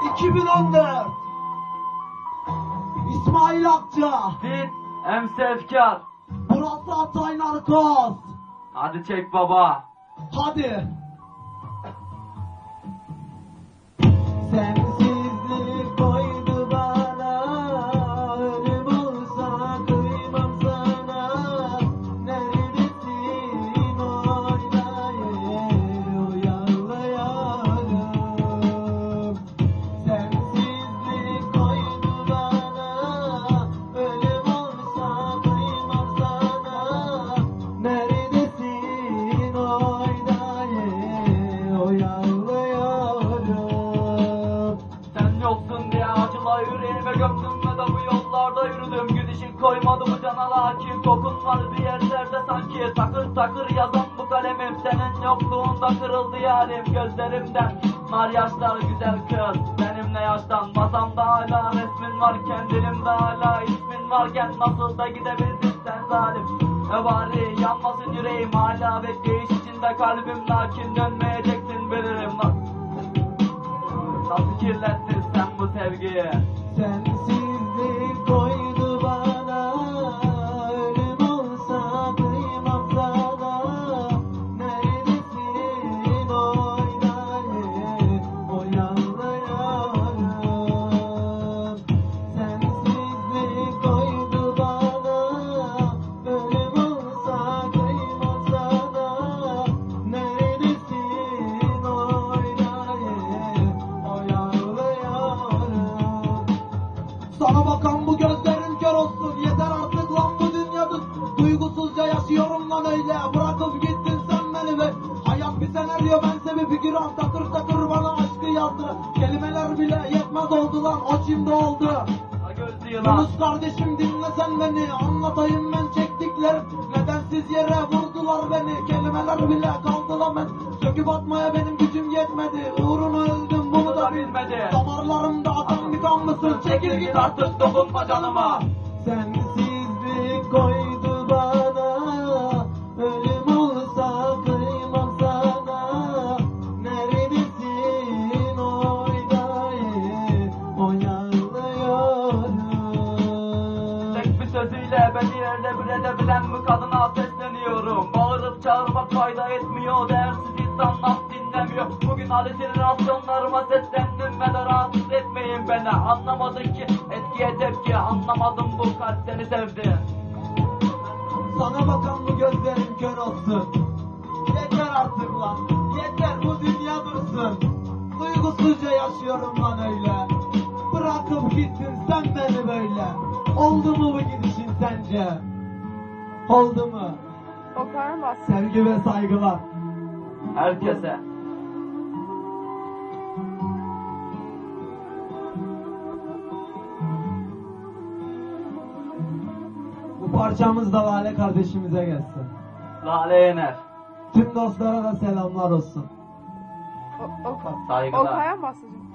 2014 İsmail Akça Fit, emsi efkar. Burası Hatay Narkoz Hadi çek baba. Hadi Yoksun diye acıla yüreğime gömdüm ve de bu yollarda yürüdüm. Gidişin koymadı mı cana lakin kokun var bir yerlerde sanki. Takır takır yazan bu kalemim senin yokluğunda kırıldı yarim. Gözlerimden nar yaşlar güzel kız. Benimle yaştan Masamda hala resmin varken dilimde hala ismin varken Nasıl da gidebildin sen zalim? Ne bari yanmasın yüreğim hala bekleyiş içinde kalbim Lakin dönmeyeceksin bilirim sana bakan bu gözlerin kör olsun. Yeter artık lan bu dünyada Duygusuzca yaşıyorum lan öyle. Bırakıp gittin sen beni ve Hayat bir senaryo bense bir figüran Takır takır bana aşkı yazdı. Kelimeler bile yetmez oldu lan O şimdi oldu. Yunus kardeşim dinle sen beni Anlatayım Söküp atmaya benim gücüm yetmedi Uğruna öldüm bunu da bilmedi. Damarlarımda atan bir kan mısın Çekil git artık dokunma canıma. Sensizlik koydu bana Ölüm olsa kıymam sana Neredesin oynayı Oynayıyorum Tek bir sözüyle beni yerle bir edebilen bu kadına sesleniyorum. Bağırıp çağırmak fayda etmiyor. İnsanlar dinlemiyor. Bugün halüsinasyonlarıma seslendim ve de rahatsız etmeyin beni. Anlamadın ki etkiye tepki. Anlamadım bu kalp seni sevdi. Sana bakan bu gözlerin kör olsun Yeter artık lan Yeter bu dünya dursun Duygusuzca yaşıyorum lan öyle Bırakıp gittin sen beni böyle Oldu mu bu gidişin sence? Oldu mu? Okan bas. Sevgi ve saygılar Herkese. Parçamız da Lale kardeşimize gelsin Lale Yener. Tüm dostlara da selamlar olsun O, Okan. Saygılar. Okan'a basacağım.